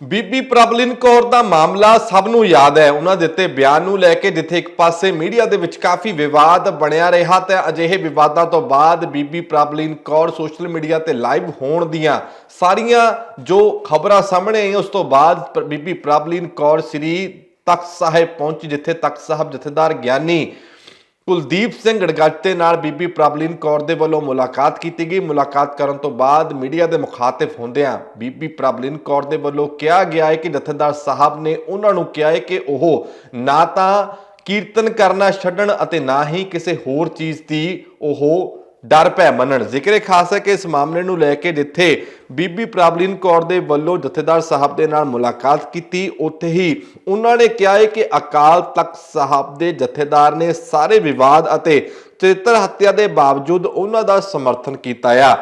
ਬੀਬੀ ਪ੍ਰਬਲਿਨ ਕੌਰ ਦਾ ਮਾਮਲਾ ਸਭ ਨੂੰ ਯਾਦ ਹੈ। ਉਹਨਾਂ ਦਿੱਤੇ ਬਿਆਨ ਨੂੰ ਲੈ ਕੇ ਜਿੱਥੇ ਇੱਕ ਪਾਸੇ ਮੀਡੀਆ ਦੇ ਵਿੱਚ ਕਾਫੀ ਵਿਵਾਦ ਬਣਿਆ ਰਿਹਾ ਤੇ ਅਜਿਹੇ ਵਿਵਾਦਾਂ ਤੋਂ ਬਾਅਦ ਬੀਬੀ ਪ੍ਰਬਲਿਨ ਕੌਰ ਸੋਸ਼ਲ ਮੀਡੀਆ ਤੇ ਲਾਈਵ ਹੋਣ ਦੀਆਂ ਸਾਰੀਆਂ ਜੋ ਖਬਰਾਂ ਸਾਹਮਣੇ ਆਈਆਂ, ਉਸ ਤੋਂ ਬਾਅਦ ਬੀਬੀ ਪ੍ਰਬਲਿਨ ਕੌਰ ਸ੍ਰੀ ਤਖਤ ਸਾਹਿਬ ਪਹੁੰਚੀ, ਜਿੱਥੇ ਤਖਤ ਸਾਹਿਬ ਜਥੇਦਾਰ ਗਿਆਨੀ ਕੁਲਦੀਪ ਸਿੰਘ ਗੜਗੱਤੇ ਨਾਲ ਬੀਬੀ ਪ੍ਰਬਲੀਨ ਕੌਰ ਦੇ ਵੱਲੋਂ ਮੁਲਾਕਾਤ ਕੀਤੀ ਗਈ। ਮੁਲਾਕਾਤ ਕਰਨ ਤੋਂ ਬਾਅਦ ਮੀਡੀਆ ਦੇ ਮੁਖਾਤਿਬ ਹੁੰਦਿਆਂ ਬੀਬੀ ਪ੍ਰਬਲੀਨ ਕੌਰ ਦੇ ਵੱਲੋਂ ਕਿਹਾ ਗਿਆ ਹੈ ਕਿ ਜਥੇਦਾਰ ਸਾਹਿਬ ਨੇ ਉਹਨਾਂ ਨੂੰ ਕਿਹਾ ਹੈ ਕਿ ਉਹ ਨਾ ਤਾਂ ਕੀਰਤਨ ਕਰਨਾ ਛੱਡਣ ਅਤੇ ਨਾ ਹੀ ਕਿਸੇ ਹੋਰ ਚੀਜ਼ ਦੀ ਉਹ ਡਰ ਭੈ ਮੰਨਣ। ਜ਼ਿਕਰੇ ਖਾਸ ਹੈ ਕਿ ਇਸ ਮਾਮਲੇ ਨੂੰ ਲੈ ਕੇ ਜਿੱਥੇ ਬੀਬੀ ਪ੍ਰਾਬਲੀਨ ਕੌਰ ਦੇ ਵੱਲੋਂ ਜਥੇਦਾਰ ਸਾਹਿਬ ਦੇ ਨਾਲ ਮੁਲਾਕਾਤ ਕੀਤੀ, ਉੱਥੇ ਹੀ ਉਹਨਾਂ ਨੇ ਕਿਹਾ ਹੈ ਕਿ ਅਕਾਲ ਤਖਤ ਸਾਹਿਬ ਦੇ ਜਥੇਦਾਰ ਨੇ ਸਾਰੇ ਵਿਵਾਦ ਅਤੇ ਚਰਿੱਤਰ ਹੱਤਿਆ ਦੇ ਬਾਵਜੂਦ ਉਹਨਾਂ ਦਾ ਸਮਰਥਨ ਕੀਤਾ ਆ।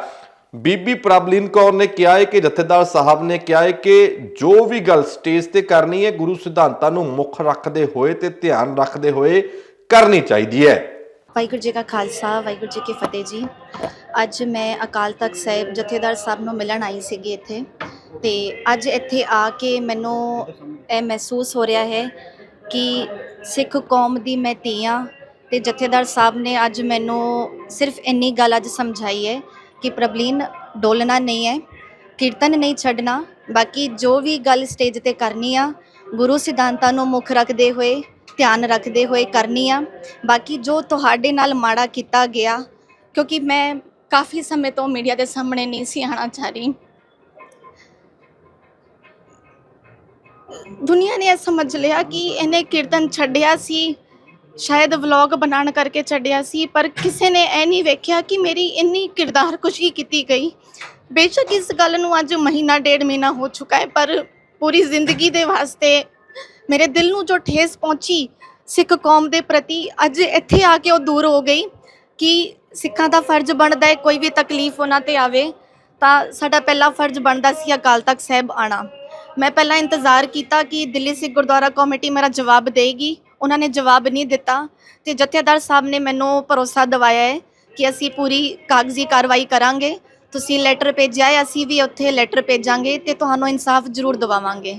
ਬੀਬੀ ਪ੍ਰਬਲੀਨ ਕੌਰ ਨੇ ਕਿਹਾ ਹੈ ਕਿ ਜਥੇਦਾਰ ਸਾਹਿਬ ਨੇ ਕਿਹਾ ਹੈ ਕਿ ਜੋ ਵੀ ਗੱਲ ਸਟੇਜ ਤੇ ਕਰਨੀ ਹੈ, ਗੁਰੂ ਸਿਧਾਂਤਾਂ ਨੂੰ ਮੁੱਖ ਰੱਖਦੇ ਹੋਏ ਤੇ ਧਿਆਨ ਰੱਖਦੇ ਹੋਏ ਕਰਨੀ ਚਾਹੀਦੀ ਹੈ। ਵਾਹਿਗੁਰੂ ਜੀ ਕਾ ਖਾਲਸਾ, ਵਾਹਿਗੁਰੂ ਜੀ ਕੀ ਫਤਿਹ ਜੀ। ਅੱਜ ਮੈਂ ਅਕਾਲ ਤਖਤ ਸਾਹਿਬ ਜਥੇਦਾਰ ਸਾਹਿਬ ਨੂੰ ਮਿਲਣ ਆਈ ਸੀਗੀ ਇੱਥੇ ਤੇ ਅੱਜ ਇੱਥੇ ਆ ਕੇ ਮੈਨੂੰ ਇਹ ਮਹਿਸੂਸ ਹੋ ਰਿਹਾ ਹੈ ਕਿ ਸਿੱਖ ਕੌਮ ਦੀ ਮੈਂ ਧੀ ਹਾਂ ਤੇ ਜਥੇਦਾਰ ਸਾਹਿਬ ਨੇ ਅੱਜ ਮੈਨੂੰ ਸਿਰਫ ਇੰਨੀ ਗੱਲ ਅੱਜ ਸਮਝਾਈ ਹੈ ਕਿ ਪ੍ਰਬਲੀਨ ਡੋਲਣਾ ਨਹੀਂ ਹੈ, ਕੀਰਤਨ ਨਹੀਂ ਛੱਡਣਾ, ਬਾਕੀ ਜੋ ਵੀ ਗੱਲ ਸਟੇਜ ਤੇ ਕਰਨੀ ਆ, ਗੁਰੂ ਸਿਧਾਂਤਾਂ ਨੂੰ ਮੁੱਖ ਰੱਖਦੇ ਹੋਏ ਧਿਆਨ ਰੱਖਦੇ ਹੋਏ ਕਰਨੀ ਆ। ਬਾਕੀ ਜੋ ਤੁਹਾਡੇ ਨਾਲ ਮਾੜਾ ਕੀਤਾ ਗਿਆ, ਕਿਉਂਕਿ ਮੈਂ ਕਾਫੀ ਸਮੇਂ ਤੋਂ ਮੀਡੀਆ ਦੇ ਸਾਹਮਣੇ ਨਹੀਂ ਸੀ ਆਣਾ ਚਾਹ ਰਹੀ। ਦੁਨੀਆ ਨੇ ਇਹ ਸਮਝ ਲਿਆ ਕਿ ਇਹਨੇ ਕੀਰਤਨ ਛੱਡਿਆ ਸੀ, ਸ਼ਾਇਦ ਵਲੌਗ ਬਣਾਉਣ ਕਰਕੇ ਛੱਡਿਆ ਸੀ, ਪਰ ਕਿਸੇ ਨੇ ਇਹ ਨਹੀਂ ਵੇਖਿਆ ਕਿ ਮੇਰੀ ਇੰਨੀ ਕਿਰਦਾਰ ਕੁਸ਼ੀ ਕੀਤੀ ਗਈ। ਬੇਸ਼ੱਕ ਇਸ ਗੱਲ ਨੂੰ ਅੱਜ ਮਹੀਨਾ, ਡੇਢ ਮਹੀਨਾ ਹੋ ਚੁੱਕਾ ਹੈ, ਪਰ ਪੂਰੀ ਜ਼ਿੰਦਗੀ ਦੇ ਵਾਸਤੇ ਮੇਰੇ ਦਿਲ ਨੂੰ ਜੋ ਠੇਸ ਪਹੁੰਚੀ ਸਿੱਖ ਕੌਮ ਦੇ ਪ੍ਰਤੀ, ਅੱਜ ਇੱਥੇ ਆ ਕੇ ਉਹ ਦੂਰ ਹੋ ਗਈ ਕਿ ਸਿੱਖਾਂ ਦਾ ਫਰਜ਼ ਬਣਦਾ ਹੈ ਕੋਈ ਵੀ ਤਕਲੀਫ ਉਹਨਾਂ ਤੇ ਆਵੇ, ਤਾਂ ਸਾਡਾ ਪਹਿਲਾ ਫਰਜ਼ ਬਣਦਾ ਸੀ ਅਕਾਲ ਤਖਤ ਸਾਹਿਬ ਆਣਾ। ਮੈਂ ਪਹਿਲਾਂ ਇੰਤਜ਼ਾਰ ਕੀਤਾ ਕਿ ਦਿੱਲੀ ਸਿੱਖ ਗੁਰਦੁਆਰਾ ਕਮੇਟੀ ਮੇਰਾ ਜਵਾਬ ਦੇਗੀ, ਉਹਨਾਂ ਨੇ ਜਵਾਬ ਨਹੀਂ ਦਿੱਤਾ ਤੇ ਜਥੇਦਾਰ ਸਾਹਿਬ ਨੇ ਮੈਨੂੰ ਭਰੋਸਾ ਦਿਵਾਇਆ ਹੈ ਕਿ ਅਸੀਂ ਪੂਰੀ ਕਾਗਜ਼ੀ ਕਾਰਵਾਈ ਕਰਾਂਗੇ, ਤੁਸੀਂ ਲੈਟਰ ਭੇਜਿਆ ਹੈ, ਅਸੀਂ ਵੀ ਉੱਥੇ ਲੈਟਰ ਭੇਜਾਂਗੇ ਤੇ ਤੁਹਾਨੂੰ ਇਨਸਾਫ ਜ਼ਰੂਰ ਦਿਵਾਵਾਂਗੇ।